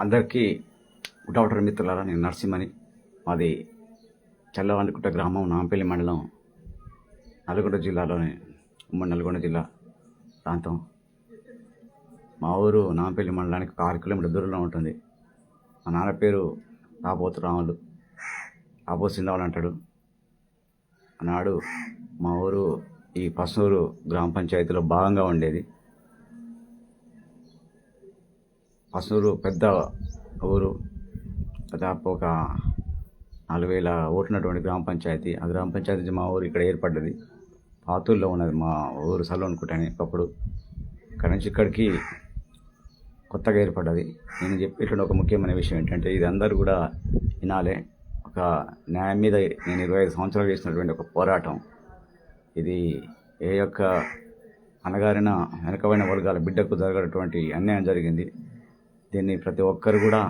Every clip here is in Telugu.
అందరికీ గుటవటర్ మిత్రులారా నేను నరసింహని. మాది చల్లవండుకుంట గ్రామం నాంపల్లి మండలం నల్గొండ జిల్లాలోని ఉమ్మడి నల్గొండ జిల్లా ప్రాంతం. మా ఊరు నాంపల్లి మండలానికి ఒక ఆరు కిలోమీటర్ దూరంలో ఉంటుంది. మా నాన్న పేరు రాబోతు రాములు. రాబోతు సింధవాళ్ళు అంటాడు. ఆనాడు మా ఊరు ఈ పసూరు గ్రామ పంచాయతీలో భాగంగా ఉండేది. అసూరు పెద్ద ఊరు దాదాపు ఒక నాలుగు వేల ఓటున్నటువంటి గ్రామ పంచాయతీ. ఆ గ్రామ పంచాయతీ మా ఊరు ఇక్కడ ఏర్పడ్డది. పాతూరులో ఉన్నది మా ఊరు సలో అనుకుంటాను ఒకప్పుడు. ఇక్కడ నుంచి ఇక్కడికి కొత్తగా ఏర్పడ్డది. నేను చెప్పేటువంటి ఒక ముఖ్యమైన విషయం ఏంటంటే ఇది అందరూ కూడా వినాలే. ఒక న్యాయం మీద నేను ఇరవై ఐదు సంవత్సరాలు చేసినటువంటి ఒక పోరాటం. ఇది ఏ యొక్క అనగారిన వెనకబడిన వర్గాల బిడ్డకు జరగనటువంటి అన్యాయం జరిగింది. దీన్ని ప్రతి ఒక్కరు కూడా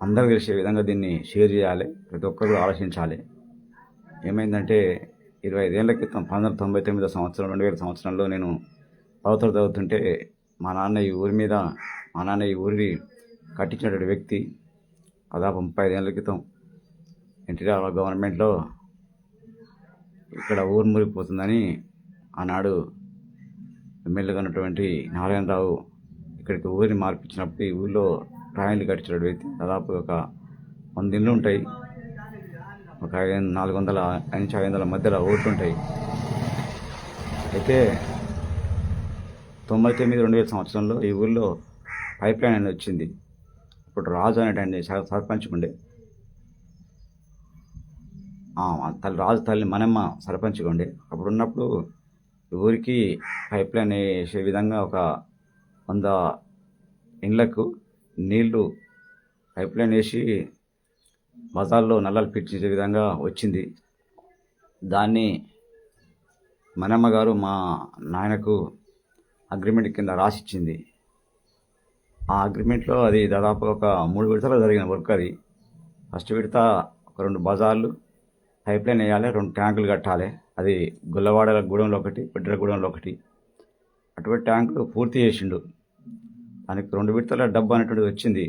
అందరూ తెలిసే విధంగా దీన్ని షేర్ చేయాలి ప్రతి ఒక్కరు ఆలోచించాలి. ఏమైందంటే ఇరవై ఐదేళ్ళ క్రితం పంతొమ్మిది వందల తొంభై తొమ్మిదో సంవత్సరం రెండు వేల సంవత్సరంలో నేను పవతలు చదువుతుంటే మా నాన్న ఈ ఊరి మీద మా నాన్న ఈ ఊరిని కట్టించినటువంటి వ్యక్తి దాదాపు ముప్పై ఐదేళ్ళ క్రితం ఎన్టీఆర్ గవర్నమెంట్లో ఇక్కడ ఊరు మురిగిపోతుందని ఆనాడు ఎమ్మెల్యేగా ఉన్నటువంటి నారాయణరావు ఇక్కడికి ఊరిని మార్పించినప్పుడు ఈ ఊళ్ళో రాయలు కట్టించడం అయితే దాదాపు ఒక వంద ఇళ్ళు ఉంటాయి. ఒక ఐదు నాలుగు వందల నుంచి ఐదు వందల మధ్యలో ఓట్లు ఉంటాయి. అయితే తొంభై తొమ్మిది రెండు వేల సంవత్సరంలో ఈ ఊళ్ళో పైప్ లైన్ అనేది వచ్చింది. ఇప్పుడు రాజు అనేటువంటి సర్- సర్పంచ్ ఉండే. తల్లి రాజు తల్లి మనమ్మ సర్పంచ్గా ఉండే. అప్పుడు ఉన్నప్పుడు ఊరికి పైప్ లైన్ వేసే విధంగా ఒక వంద ఇండ్లకు నీళ్ళు పైప్ లైన్ వేసి బజార్లో నల్లలు పెట్టించే విధంగా వచ్చింది. దాన్ని మనమ్మ గారు మా నాయనకు అగ్రిమెంట్ కింద రాసిచ్చింది. ఆ అగ్రిమెంట్లో అది దాదాపు ఒక మూడు విడతలు జరిగిన వర్క్ అది. ఫస్ట్ విడత ఒక రెండు బజార్లు పైప్ లైన్ వేయాలి రెండు ట్యాంకులు కట్టాలి. అది గుల్లవాడ గూడెంలో ఒకటి బిడ్డల గూడెంలో ఒకటి. అటువంటి ట్యాంకులు పూర్తి చేసిండు. దానికి రెండు విడతల డబ్బు అనేటువంటిది వచ్చింది.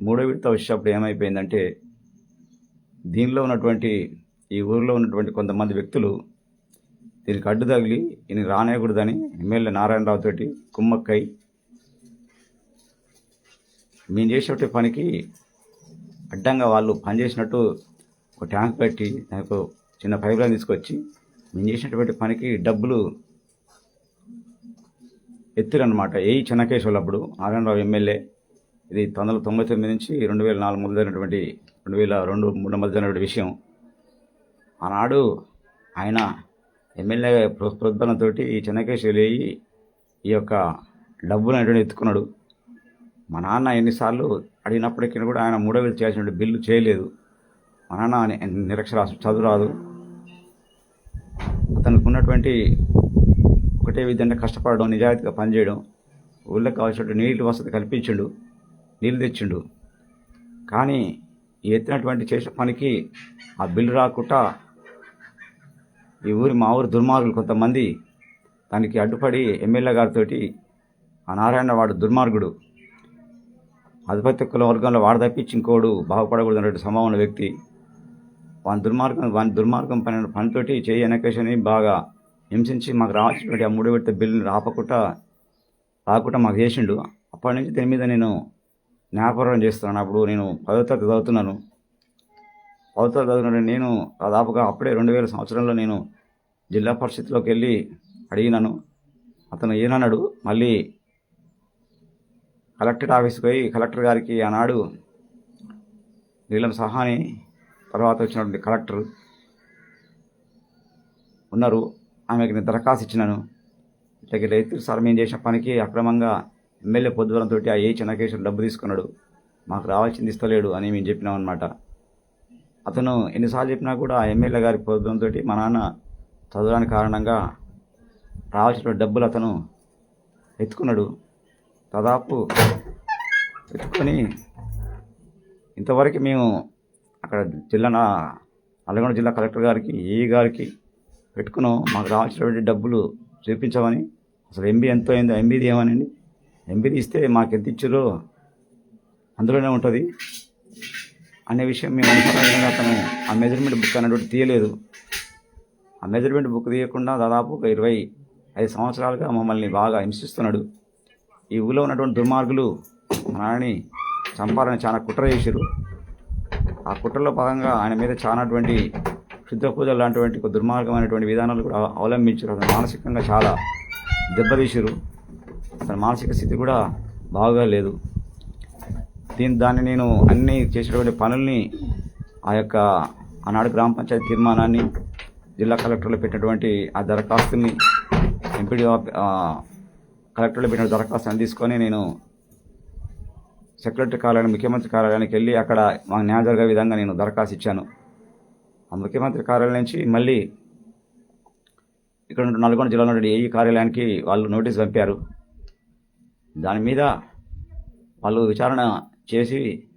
మూడో విడత వచ్చేటప్పుడు ఏమైపోయిందంటే దీనిలో ఉన్నటువంటి ఈ ఊరిలో ఉన్నటువంటి కొంతమంది వ్యక్తులు దీనికి అడ్డు తగిలి ఈయన రానేయకూడదని ఎమ్మెల్యే నారాయణరావు తోటి కుమ్మక్కై మేము చేసేటువంటి పనికి అడ్డంగా వాళ్ళు పనిచేసినట్టు ఒక ట్యాంక్ పెట్టి దానికి చిన్న పైప్ లైన్ తీసుకొచ్చి మేము చేసినటువంటి పనికి డబ్బులు ఎత్తిరనమాట ఏ చెన్నకేశ్వర్లు అప్పుడు నారాయణరావు ఎమ్మెల్యే ఇది పంతొమ్మిది వందల తొంభై తొమ్మిది నుంచి రెండు వేల నాలుగు మధ్య జరిగినటువంటి రెండు వేల రెండు మూడు మధ్య జరిగినటువంటి విషయం. ఆనాడు ఆయన ఎమ్మెల్యే ప్ర- ఈ చెన్నకేశ్వర్లు అయ్యి ఈ యొక్క డబ్బులు అనేటువంటి ఎత్తుకున్నాడు. మా నాన్న ఎన్నిసార్లు అడిగినప్పటికీ కూడా ఆయన మూడో వేలు చేయాల్సిన బిల్లు చేయలేదు. మా నాన్న ని- చదువు రాదు. అతనికి ఉన్నటువంటి ఒకటే విధంగా కష్టపడడం నిజాయితీగా పనిచేయడం ఊళ్ళో కావాల్సినటువంటి నీళ్ళు వసతి కల్పించిండు నీళ్ళు తెచ్చిండు. కానీ ఈ ఎత్తినటువంటి చేసిన పనికి ఆ బిల్లు రాకుండా ఈ ఊరి మా ఊరి దుర్మార్గులు కొంతమంది దానికి అడ్డుపడి ఎమ్మెల్యే గారితో ఆ నారాయణ వాడు దుర్మార్గుడు. ఆధిపత్య కుల వర్గంలో వాడు తప్పించి ఇంకోడు బాగుపడకూడదు అనే సంభావన వ్యక్తి. వాని దుర్మార్గం వాని దుర్మార్గం పని పనితోటి చేయి వెనకేషని బాగా హింసించి మాకు రావాల్సినటువంటి ఆ మూడు విడత బిల్లుని రాపకుండా రాకుండా మాకు చేసిండు. అప్పటి నుంచి దీని మీద నేను జ్ఞాపకం చేస్తున్నాను. అప్పుడు నేను పదో తరగతి చదువుతున్నాను. పదో తరగతి చదువుతున్న నేను దాదాపుగా అప్పుడే రెండు వేల సంవత్సరంలో నేను జిల్లా పరిషత్లోకి వెళ్ళి అడిగినాను. అతను ఏనన్నాడు మళ్ళీ కలెక్టర్ ఆఫీస్కి పోయి కలెక్టర్ గారికి ఆనాడు నీలం సహాని తర్వాత వచ్చినటువంటి కలెక్టర్ ఉన్నారు. ఆమెకి నేను దరఖాస్తు ఇచ్చినాను. ఇట్లా రైతు సార్ మేము చేసిన పనికి అక్రమంగా ఎమ్మెల్యే పొద్దువరంతో ఆ ఏ చెన్నకేశ్వర డబ్బు తీసుకున్నాడు. మాకు రావాల్సింది ఇస్తలేడు అని మేము చెప్పినాం అనమాట అతను ఎన్నిసార్లు చెప్పినా కూడా ఆ ఎమ్మెల్యే గారి పొద్దునంతో మా నాన్న చదవడానికి కారణంగా రావాల్సిన డబ్బులు అతను ఎత్తుకున్నాడు. దాదాపు ఎత్తుకొని ఇంతవరకు మేము అక్కడ జిల్లా నా- నల్గొండ జిల్లా కలెక్టర్ గారికి ఏ గారికి పెట్టుకున్నాం. మాకు రావాల్సినటువంటి డబ్బులు చూపించమని. అసలు ఎంబీ ఎంతో అయిందో ఎంబీది ఏమనండి ఎంబీది ఇస్తే మాకు ఎంత ఇచ్చారో అందులోనే ఉంటుంది. అనే విషయం మేము అనుకున్న. అతను ఆ మెజర్మెంట్ బుక్ అనేటువంటి తీయలేదు. ఆ మెజర్మెంట్ బుక్ తీయకుండా దాదాపు ఒక ఇరవై ఐదు సంవత్సరాలుగా మమ్మల్ని బాగా హింసిస్తున్నాడు. ఈ ఊళ్ళో ఉన్నటువంటి దుర్మార్గులు మా నాన్నని చంపాలని చాలా కుట్ర చేశారు. ఆ కుట్రలో భాగంగా ఆయన మీద చాలాటువంటి శుద్ధ పూజలు లాంటివంటి దుర్మార్గమైనటువంటి విధానాలు కూడా అవలంబించారు. అతను మానసికంగా చాలా దెబ్బతీసారు అతని మానసిక స్థితి కూడా బాగా లేదు. దీని దాన్ని నేను అన్ని చేసినటువంటి పనుల్ని ఆ యొక్క ఆనాడు గ్రామ పంచాయతీ తీర్మానాన్ని జిల్లా కలెక్టర్లో పెట్టినటువంటి ఆ దరఖాస్తుని ఎంపీడీ కలెక్టర్లో పెట్టిన దరఖాస్తుని తీసుకొని నేను సెక్రటరీ కార్యాలయం ముఖ్యమంత్రి కార్యాలయానికి వెళ్ళి అక్కడ మాకు న్యాయం జరిగే విధంగా నేను దరఖాస్తు ఇచ్చాను. ముఖ్యమంత్రి కార్యాలయం నుంచి మళ్ళీ ఇక్కడ నల్గొండ జిల్లాలో ఉన్న ఏఈ కార్యాలయానికి వాళ్ళు నోటీస్ పంపారు. దాని మీద వాళ్ళు విచారణ చేసి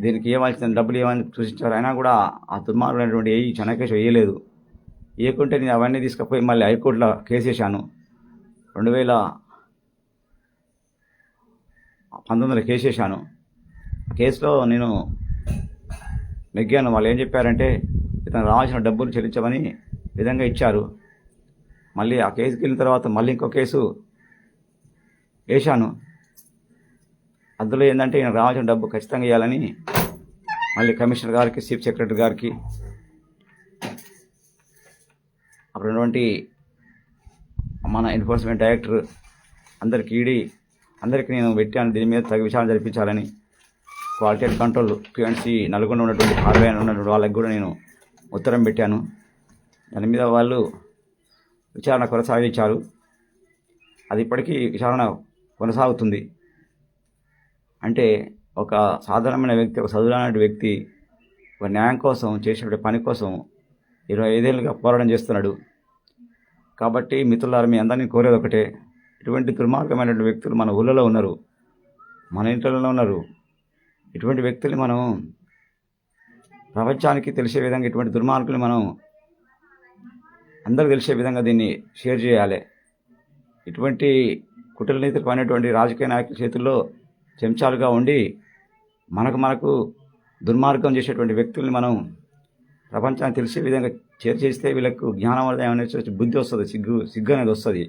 దీనికి ఏమాల్సిన డబ్బులు ఏమని సూచించారు అయినా కూడా ఆ దుర్మార్గుడైనటువంటి ఏఈ చెన్నకేశ్ వేయలేదు. వేయకుంటే నేను అవన్నీ తీసుకుపోయి మళ్ళీ హైకోర్టులో కేసు వేశాను. రెండు వేల పంతొమ్మిదిలో కేసు వేశాను. కేసులో నేను నెగ్గాను. వాళ్ళు ఏం చెప్పారంటే ఇతను రావాల్సిన డబ్బులు చెల్లించమని విధంగా ఇచ్చారు. మళ్ళీ ఆ కేసుకి వెళ్ళిన తర్వాత మళ్ళీ ఇంకో కేసు వేశాను. అందులో ఏంటంటే ఈయన రావాల్సిన డబ్బు ఖచ్చితంగా ఇవ్వాలని మళ్ళీ కమిషనర్ గారికి చీఫ్ సెక్రటరీ గారికి అప్పుడు ఉన్నటువంటి మన ఎన్ఫోర్స్మెంట్ డైరెక్టర్ అందరికి ఈడీ అందరికీ నేను పెట్టాను. దీని మీద తగు విచారణ జరిపించాలని quality and control QNC Nalgonda ఉన్నటువంటి కార్యాలయం ఉన్నటువంటి వాళ్ళకి కూడా నేను ఉత్తరం పెట్టాను. దాని మీద వాళ్ళు విచారణ కొనసాగించారు. అది ఇప్పటికీ విచారణ కొనసాగుతుంది. అంటే ఒక సాధారణమైన వ్యక్తి ఒక చదువురాని వ్యక్తి ఒక న్యాయం కోసం చేసినటువంటి పని కోసం ఇరవై ఐదేళ్ళుగా పోరాటం చేస్తున్నాడు. కాబట్టి మిత్రులారు మీ అందరినీ కోరేది ఒకటే. ఇటువంటి దుర్మార్గమైనటువంటి వ్యక్తులు మన ఊళ్ళలో ఉన్నారు మన ఇంట్లో ఉన్నారు. ఇటువంటి వ్యక్తులు మనం ప్రపంచానికి తెలిసే విధంగా ఇటువంటి దుర్మార్గులు మనం అందరూ తెలిసే విధంగా దీన్ని షేర్ చేయాలి. ఇటువంటి కుటుంబ నీతులు పడినటువంటి రాజకీయ నాయకుల చేతుల్లో చెంచాలుగా ఉండి మనకు మనకు దుర్మార్గం చేసేటువంటి వ్యక్తుల్ని మనం ప్రపంచానికి తెలిసే విధంగా చేర్చేస్తే వీళ్ళకు జ్ఞానం అనేది బుద్ధి వస్తుంది సిగ్గు సిగ్గు అనేది వస్తుంది.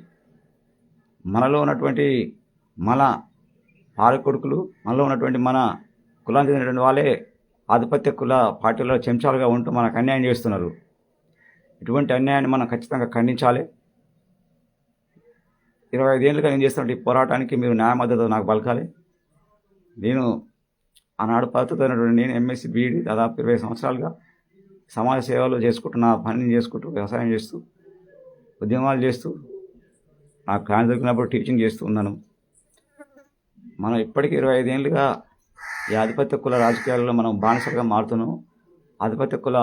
మనలో ఉన్నటువంటి మన పాలకొడుకులు మనలో ఉన్నటువంటి మన కులానికి చెందినటువంటి వాళ్ళే ఆధిపత్య కుల పార్టీలో చెంచాలుగా ఉంటూ మనకు అన్యాయం చేస్తున్నారు. ఇటువంటి అన్యాయాన్ని మనం ఖచ్చితంగా ఖండించాలి. ఇరవై ఐదేళ్ళుగా నేను చేస్తున్న ఈ పోరాటానికి మీరు న్యాయ మద్దతు నాకు పలకాలి. నేను ఆనాడు పద్ధతున్నటువంటి నేను ఎంఎస్సి బీఈడి దాదాపు ఇరవై సంవత్సరాలుగా సమాజ సేవలు చేసుకుంటున్న పనిని చేసుకుంటూ వ్యవసాయం చేస్తూ ఉద్యమాలు చేస్తూ నాకు కాని దొరికినప్పుడు టీచింగ్ చేస్తూ ఉన్నాను. మనం ఇప్పటికీ ఇరవై ఐదేళ్ళుగా ఈ ఆధిపత్య కుల రాజకీయాల్లో మనం బానిసలుగా మారుతున్నాం. ఆధిపత్య కుల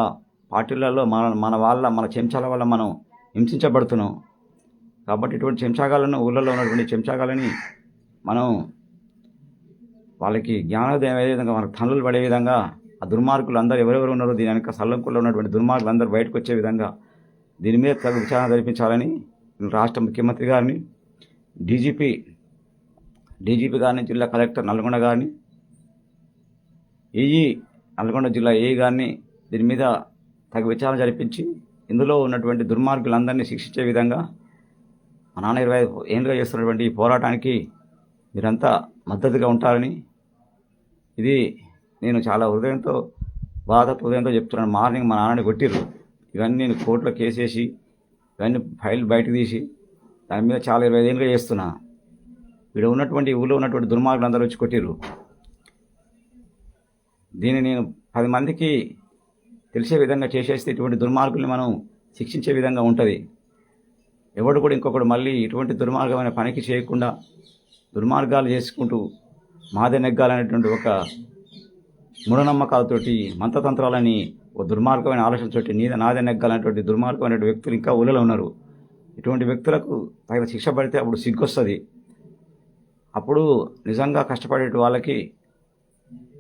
పార్టీలలో మన మన వాళ్ళ మన చెంచాల వల్ల మనం హింసించబడుతున్నాం. కాబట్టి ఇటువంటి చెంచాగాలను ఊళ్ళలో ఉన్నటువంటి చెంచాగాలని మనం వాళ్ళకి జ్ఞానోదయం అయ్యే విధంగా మనకు తండ్రులు పడే విధంగా ఆ దుర్మార్గులు అందరూ ఎవరెవరు ఉన్నారో దీని వెనక సల్లంకుల్లో ఉన్నటువంటి దుర్మార్గులు అందరూ బయటకు వచ్చే విధంగా దీని మీద తగు విచారణ జరిపించాలని రాష్ట్ర ముఖ్యమంత్రి గారిని డీజీపీ డీజీపీ గారిని జిల్లా కలెక్టర్ నల్గొండ గారిని ఏఈ నల్గొండ జిల్లా ఏఈ గారిని దీని మీద తగు విచారణ జరిపించి ఇందులో ఉన్నటువంటి దుర్మార్గులందరినీ శిక్షించే విధంగా మా నాన్న ఇరవై ఐదు ఏళ్ళుగా చేస్తున్నటువంటి ఈ పోరాటానికి మీరంతా మద్దతుగా ఉంటారని ఇది నేను చాలా హృదయంతో బాధ హృదయంతో చెప్తున్నాను. మార్నింగ్ మా నాన్నని కొట్టిర్రు. ఇవన్నీ నేను కోర్టులో కేసేసి ఇవన్నీ ఫైల్ బయటకు తీసి దాని మీద చాలా ఇరవై ఐదేళ్ళుగా చేస్తున్నా. ఇక్కడ ఉన్నటువంటి ఊళ్ళో ఉన్నటువంటి దుర్మార్గులు అందరూ వచ్చి కొట్టిర్రు. దీన్ని నేను పది మందికి తెలిసే విధంగా చేసేస్తే ఇటువంటి దుర్మార్గుల్ని మనం శిక్షించే విధంగా ఉంటుంది. ఎవడు కూడా ఇంకొకడు మళ్ళీ ఇటువంటి దుర్మార్గమైన పనికి చేయకుండా దుర్మార్గాలు చేసుకుంటూ మాదనెగ్గాలనేటువంటి ఒక మూఢనమ్మకాలతోటి మంత్రతంత్రాలని ఒక దుర్మార్గమైన ఆలోచనతోటి నీద నాదే నెగ్గాలనేటువంటి దుర్మార్గమైన వ్యక్తులు ఇంకా ఊళ్ళలో ఉన్నారు. ఇటువంటి వ్యక్తులకు తగిన శిక్ష పడితే అప్పుడు సిగ్గొస్తుంది. అప్పుడు నిజంగా కష్టపడే వాళ్ళకి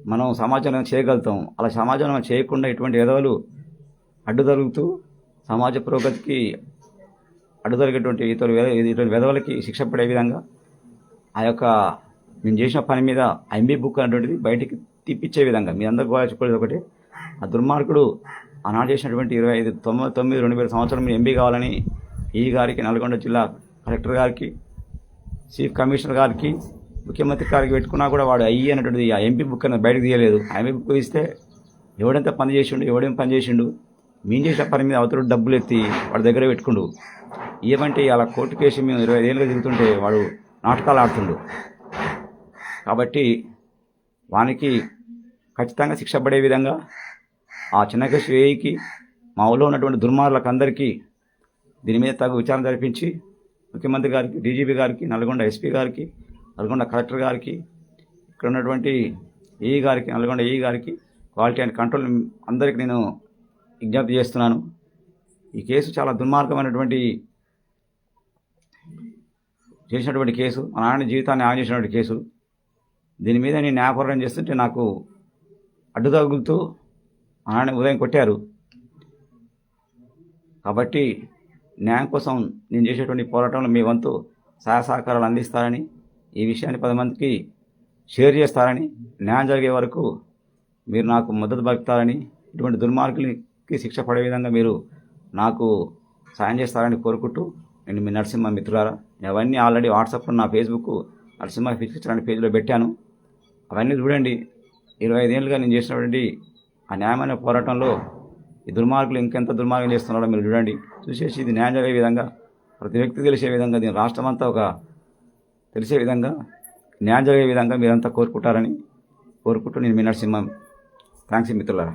మనం సమాజంలో చేయగలుగుతాం. అలా సమాజంలో మనం చేయకుండా ఇటువంటి ఎదవలు అడ్డు జరుగుతూ సమాజ పురోగతికి అడ్డు జరిగేటువంటి ఇతరు ఇటువంటి వెధవలకి శిక్ష పడే విధంగా ఆ యొక్క నేను చేసిన పని మీద ఎంబీ బుక్ అనేటువంటిది బయటికి తిప్పించే విధంగా. మీ అందరికి కూడా చెప్పలేదు ఒకటి. ఆ దుర్మార్గుడు ఆనాడు చేసినటువంటి ఇరవై ఐదు తొమ్మిది తొమ్మిది రెండు వేల సంవత్సరం మీరు ఎంబీ కావాలని ఈ గారికి నల్గొండ జిల్లా కలెక్టర్ గారికి చీఫ్ కమిషనర్ గారికి ముఖ్యమంత్రి గారికి పెట్టుకున్నా కూడా వాడు అయ్యి అన్నటువంటిది ఆ ఎంపీ బుక్ అనేది బయటకు తీయలేదు. ఆ ఎంపీ బుక్ ఇస్తే ఎవడెంత పని చేసిండు ఎవడేం పని చేసిండు మేము చేసిన పని మీద అవతల డబ్బులు ఎత్తి వాడి దగ్గర పెట్టుకుండు. ఏమంటే అలా కోర్టు కేసు మేము ఇరవై ఏళ్ళుగా తిరుగుతుంటే వాడు నాటకాలు ఆడుతుండు. కాబట్టి వానికి ఖచ్చితంగా శిక్ష పడే విధంగా ఆ చిన్నకేసు వేయికి మా ఊళ్ళో ఉన్నటువంటి దుర్మార్లకు అందరికీ దీని మీద తగు విచారణ జరిపించి ముఖ్యమంత్రి గారికి డీజీపీ గారికి నల్గొండ ఎస్పీ గారికి నల్గొండ కలెక్టర్ గారికి ఇక్కడ ఉన్నటువంటి ఈ గారికి నల్గొండ ఈ గారికి క్వాలిటీ అండ్ కంట్రోల్ అందరికీ నేను విజ్ఞప్తి చేస్తున్నాను. ఈ కేసు చాలా దుర్మార్గమైనటువంటి చేసినటువంటి కేసు మా నాన్న జీవితాన్ని ఆన్ చేసినటువంటి కేసు. దీని మీద నేను న్యాయపోరాటం చేస్తుంటే నాకు అడ్డు తగులుతూ మా నాన్న ఉదయం కొట్టారు. కాబట్టి న్యాయం కోసం నేను చేసేటువంటి పోరాటంలో మీ వంతు సహాయ సహకారాలు అందిస్తారని ఈ విషయాన్ని పది మందికి షేర్ చేస్తారని న్యాయం జరిగే వరకు మీరు నాకు మద్దతు పలుకుతారని ఇటువంటి దుర్మార్గులకి శిక్ష పడే విధంగా మీరు నాకు సాయం చేస్తారని కోరుకుంటూ నేను మీ నరసింహ మిత్రులారా నేను అవన్నీ ఆల్రెడీ వాట్సాప్లో నా ఫేస్బుక్ నరసింహ ఫిక్స్ అనే పేజీలో పెట్టాను. అవన్నీ చూడండి. ఇరవై ఐదేళ్ళుగా నేను చేసినటువంటి ఆ న్యాయమైన పోరాటంలో ఈ దుర్మార్గులు ఇంకెంత దుర్మార్గం చేస్తున్నారో మీరు చూడండి. చూసేసి ఇది న్యాయం జరిగే విధంగా ప్రతి వ్యక్తి తెలిసే విధంగా దీని రాష్ట్రం అంతా ఒక తెలిసే విధంగా న్యాయం జరిగే విధంగా మీరంతా కోరుకుంటారని కోరుకుంటూ నేను మీ నరసింహం థ్యాంక్స్ మిత్రులారా.